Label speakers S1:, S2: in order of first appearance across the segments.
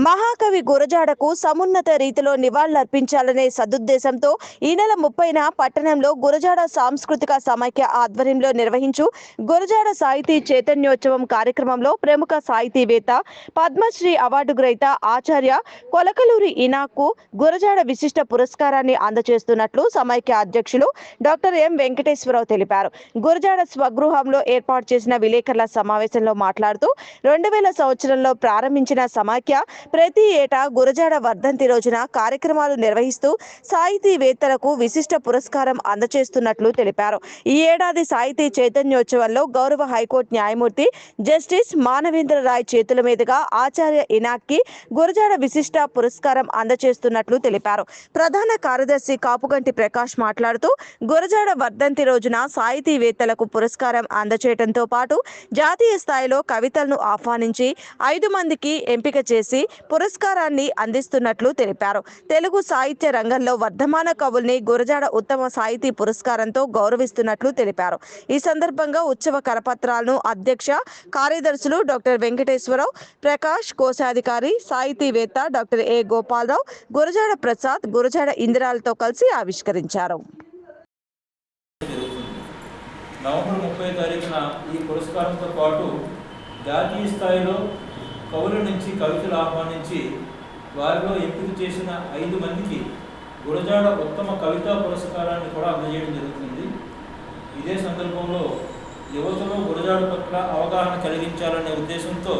S1: మహాకవి గురజాడకు సమున్నత రీతిలో నివాళులర్పించాలనే సదుద్దేశంతో ఈ నెల ముప్పైన పట్టణంలో గురజాడ సాంస్కృతిక సమైక్య ఆధ్వర్యంలో నిర్వహించు గురజాడ సాహితీ చైతన్యోత్సవం కార్యక్రమంలో ప్రముఖ సాహితీవేత్త పద్మశ్రీ అవార్డు గ్రహీత ఆచార్య కొలకలూరి ఇనాకు గురజాడ విశిష్ట పురస్కారాన్ని అందజేస్తున్నట్లు సమైక్య అధ్యక్షులు డాక్టర్ ఎం వెంకటేశ్వరరావు తెలిపారు. గురజాడ స్వగృహంలో ఏర్పాటు చేసిన విలేకరుల సమావేశంలో మాట్లాడుతూ రెండు వేల సంవత్సరంలో ప్రారంభించిన సమాఖ్య ప్రతి ఏటా గురజాడ వర్ధంతి రోజున కార్యక్రమాలు నిర్వహిస్తూ సాహితీవేత్తలకు విశిష్ట పురస్కారం అందజేస్తున్నట్లు తెలిపారు. ఈ ఏడాది సాహితీ చైతన్యోత్సవంలో గౌరవ హైకోర్టు న్యాయమూర్తి జస్టిస్ మానవేంద్ర రాయ్ చేతుల మీదుగా ఆచార్య ఇనాక్కి గురజాడ విశిష్ట పురస్కారం అందజేస్తున్నట్లు తెలిపారు. ప్రధాన కార్యదర్శి కాపుగంటి ప్రకాష్ మాట్లాడుతూ గురజాడ వర్ధంతి రోజున సాహితీవేత్తలకు పురస్కారం అందచేయడంతో పాటు జాతీయ స్థాయిలో కవితలను ఆహ్వానించి ఐదు మందికి ఎంపిక చేసి పురస్కారాన్ని అందిస్తున్నట్లు తెలిపారు. తెలుగు సాహిత్య రంగంలో వర్ధమాన కవుల్ని గురజాడ ఉత్తమ సాహితీ పురస్కారంతో గౌరవిస్తున్నట్లు తెలిపారు. ఈ సందర్భంగా ఉత్సవ కరపత్రాలను అధ్యక్ష కార్యదర్శులు డాక్టర్ వెంకటేశ్వరరావు ప్రకాష్ కోశాధికారి సాహితీవేత్త డాక్టర్ ఏ గోపాలరావు గురజాడ ప్రసాద్ గురజాడ ఇందిరాలతో కలిసి ఆవిష్కరించారు.
S2: నవంబర్ ముప్పై తారీఖున ఈ పురస్కారంతో పాటు జాతీయ స్థాయిలో కవుల నుంచి కవితలు ఆహ్వానించి వారిలో ఎంపిక చేసిన ఐదు మందికి గురజాడ ఉత్తమ కవితా పురస్కారాన్ని కూడా అందజేయడం జరుగుతుంది. ఇదే సందర్భంలో యువతలో గురజాడ పట్ల అవగాహన కలిగించాలనే ఉద్దేశంతో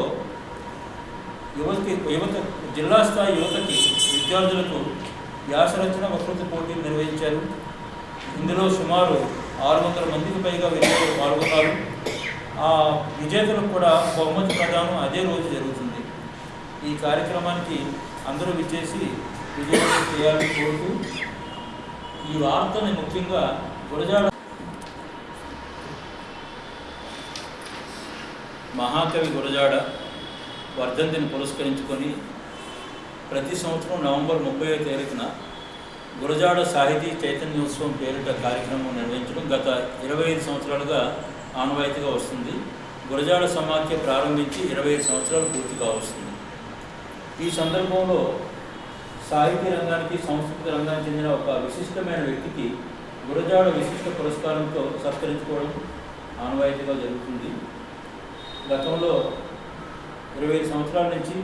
S2: యువతకి యువత జిల్లా స్థాయి యువతకి విద్యార్థులకు వ్యాసరచన వక్తృత్వ పోటీలు నిర్వహించారు. ఇందులో సుమారు ఆరు వందల మందికి పైగా విద్యార్థులు పాల్గొన్నారు. ఆ విజేతలకు కూడా బహుమతి ప్రదానం అదే రోజు జరుగుతుంది. ఈ కార్యక్రమానికి అందరూ విచ్చేసి విజయవంతం చేయాలని కోరుతూ ఈ వార్తని ముఖ్యంగా గురజాడ మహాకవి గురజాడ వర్ధంతిని పురస్కరించుకొని ప్రతి సంవత్సరం నవంబర్ ముప్పై తారీఖున గురజాడ సాహితీ చైతన్యోత్సవం పేరిట కార్యక్రమం నిర్వహించడం గత ఇరవై ఐదు సంవత్సరాలుగా ఆనవాయితీగా వస్తుంది. గురజాడ సమాఖ్య ప్రారంభించి ఇరవై ఐదు సంవత్సరాలు పూర్తి కావస్తుంది ఈ సందర్భంలో సాహిత్య రంగానికి సంస్కృతి రంగానికి చెందిన ఒక విశిష్టమైన వ్యక్తికి గురజాడ విశిష్ట పురస్కారంతో సత్కరించుకోవడం ఆనవాయితీగా జరుగుతుంది. గతంలో ఇరవై సంవత్సరాల నుంచి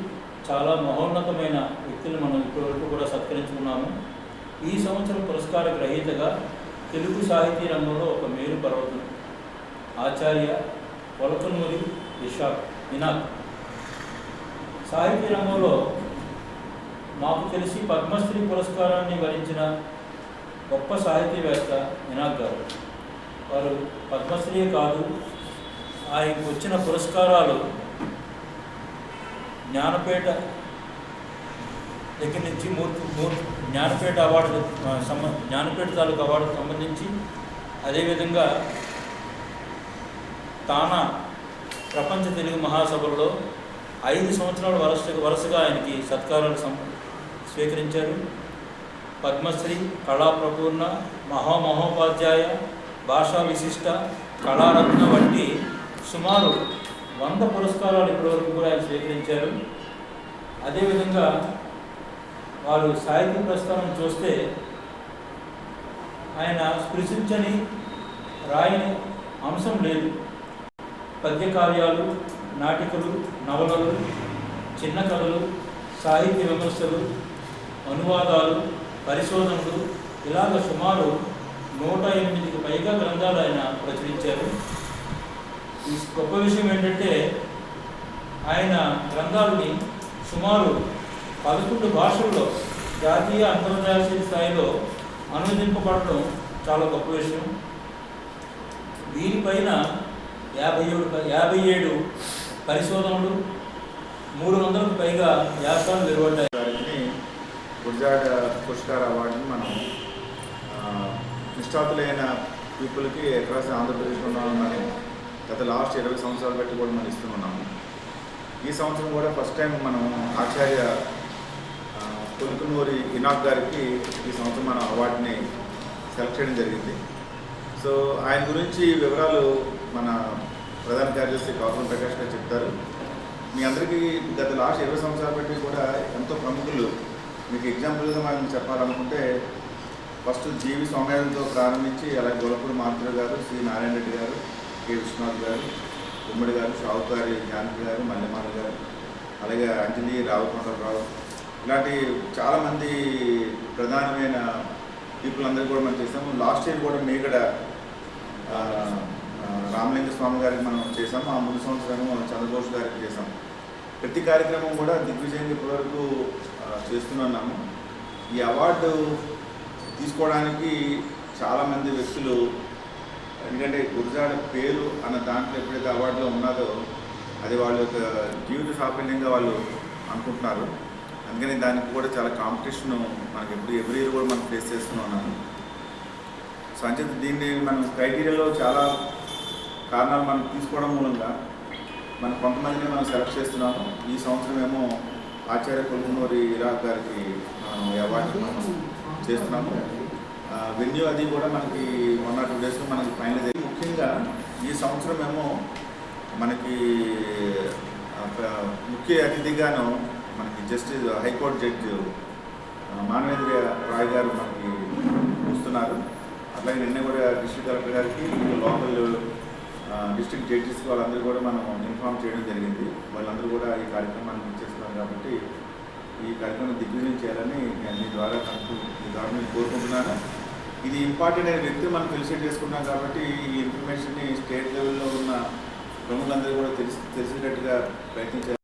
S2: చాలా మహోన్నతమైన వ్యక్తులు మనం ఇప్పటివరకు కూడా సత్కరించుకున్నాము. ఈ సంవత్సరం పురస్కార గ్రహీతగా తెలుగు సాహితీ రంగంలో ఒక మేలు పర్వతం. ఆచార్య పొలకన్మూరి విశాఖ వినాక్ సాహిత్య రంగంలో మాకు తెలిసి పద్మశ్రీ పురస్కారాన్ని వరించిన గొప్ప సాహితీవేత్త వినాక్ గారు. వారు పద్మశ్రీ కాదు ఆయనకు వచ్చిన పురస్కారాలు జ్ఞానపేట దగ్గర నుంచి మూర్తి మూర్తి జ్ఞానపేట అవార్డు సంబ జ్ఞానపేట తాలూకు అవార్డుకు సంబంధించి అదేవిధంగా తానా ప్రపంచ తెలుగు మహాసభల్లో ఐదు సంవత్సరాల వరుస వరుసగా ఆయనకి సత్కారాలు సం స్వీకరించారు. పద్మశ్రీ కళాప్రపూర్ణ మహామహోపాధ్యాయ భాషా విశిష్ట కళారత్న వంటి సుమారు వంద పురస్కారాలు ఇప్పటివరకు కూడా ఆయన స్వీకరించారు. అదేవిధంగా వారు సాహిత్య ప్రస్థానం చూస్తే ఆయన స్పృశించని రాయని అంశం లేదు. పద్యకార్యాలు నాటికలు నవలలు చిన్న కథలు సాహిత్య విమర్శలు అనువాదాలు పరిశోధనలు ఇలాగ సుమారు నూట ఎనిమిదికి పైగా గ్రంథాలు ఆయన ప్రచురించారు. ఈ గొప్ప విషయం ఏంటంటే ఆయన గ్రంథాలని సుమారు పదకొండు భాషల్లో జాతీయ అంతర్జాతీయ స్థాయిలో అనువదింపబడటం చాలా గొప్ప విషయం. దీనిపైన యాభై ఏడు యాభై ఏడు పరిశోధనలు మూడు వందలకు పైగా వ్యాసాలు వెలువడ్డాయి
S3: గారికి పుష్కర్ అవార్డుని మనం నిష్ఠాతులైన పీపుల్కి అక్రాస్ ఆంధ్రప్రదేశ్లో ఉన్నామని గత లాస్ట్ ఇరవై సంవత్సరాలు బట్టి కూడా మనం ఇస్తున్నాము. ఈ సంవత్సరం కూడా ఫస్ట్ టైం మనం ఆచార్య ఆ, పులుకునూరి ఇనాక్ గారికి ఈ సంవత్సరం మనం అవార్డుని సెలెక్ట్ చేయడం జరిగింది. సో ఆయన గురించి వివరాలు మన ప్రధాన కార్యదర్శి కాపురం ప్రకాష్ గారు చెప్తారు. మీ అందరికీ గత లాస్ట్ ఇరవై సంవత్సరాల బట్టి కూడా ఎంతో ప్రముఖులు. మీకు ఎగ్జాంపుల్గా మనం చెప్పాలనుకుంటే ఫస్ట్ జీవి సౌమ్యాలతో ప్రారంభించి అలాగే గొలపూడి మాతృ గారు శ్రీ నారాయణ రెడ్డి గారు కె విశ్వనాథ్ గారు ఉమ్మడి గారు షావుక్ గారి జానకి గారు మల్లెమాల గారు అలాగే అంజలి రావుకొండరావు ఇలాంటి చాలామంది ప్రధానమైన పీపుల్ అందరూ కూడా మనం చేసాము లాస్ట్ ఇయర్ కూడా మీ ఇక్కడ రామలింగ స్వామి గారికి మనం చేసాము ఆ ముందు సంవత్సరం చంద్రబోస్ గారికి చేసాము ప్రతి కార్యక్రమం కూడా దిగ్విజయంగా ఇప్పటివరకు చేస్తున్నాము ఈ అవార్డు తీసుకోవడానికి చాలామంది వ్యక్తులు ఎందుకంటే గురజాడ పేరు అన్న దాంట్లో ఎప్పుడైతే అవార్డులో ఉన్నదో అది వాళ్ళ యొక్క జీవిత సాఫల్యంగా వాళ్ళు అనుకుంటున్నారు. అందుకని దానికి కూడా చాలా కాంపిటీషన్ మనకి ఎప్పుడు ఎవ్రీ ఇయర్ కూడా మనం ఫేస్ చేస్తున్నాం సంచిత దీన్ని మనం క్రైటీరియాలో చాలా కారణాలు మనం తీసుకోవడం మూలంగా మనం కొంతమందిని మనం సెలెక్ట్ చేస్తున్నాము. ఈ సంవత్సరం ఏమో ఆచార్య కొలుగునూరి ఇరాక్ గారికి మనం అవార్డు మనం చేస్తున్నాము. వెన్యూ అది కూడా మనకి వన్ ఆర్ టూ డేస్లో మనకి ఫైనల్ అయ్యి ముఖ్యంగా ఈ సంవత్సరం ఏమో మనకి ముఖ్య అతిథిగాను మనకి justice high court judge Manavendra Rai garu మనకి వస్తున్నారు. అట్లాగే నిన్న కూడా డిస్ట్రిక్ట్ కలెక్టర్ గారికి లోకల్ డిస్ట్రిక్ట్ జడ్జెస్ వాళ్ళందరూ కూడా మనం ఇన్ఫార్మ్ చేయడం జరిగింది. వాళ్ళందరూ కూడా ఈ కార్యక్రమాన్ని ఇచ్చేస్తున్నారు కాబట్టి ఈ కార్యక్రమం దిగ్విజయం చేయాలని నేను మీ ద్వారా నాకు మీ ద్వారా నేను కోరుకుంటున్నాను. ఇది ఇంపార్టెంట్ అయిన వ్యక్తి మనం తెలిసి చేసుకున్నాం కాబట్టి ఈ ఇన్ఫర్మేషన్ని స్టేట్ లెవెల్లో ఉన్న ప్రముఖులందరూ కూడా తెలిసి తెలిసేటట్టుగా ప్రయత్నించారు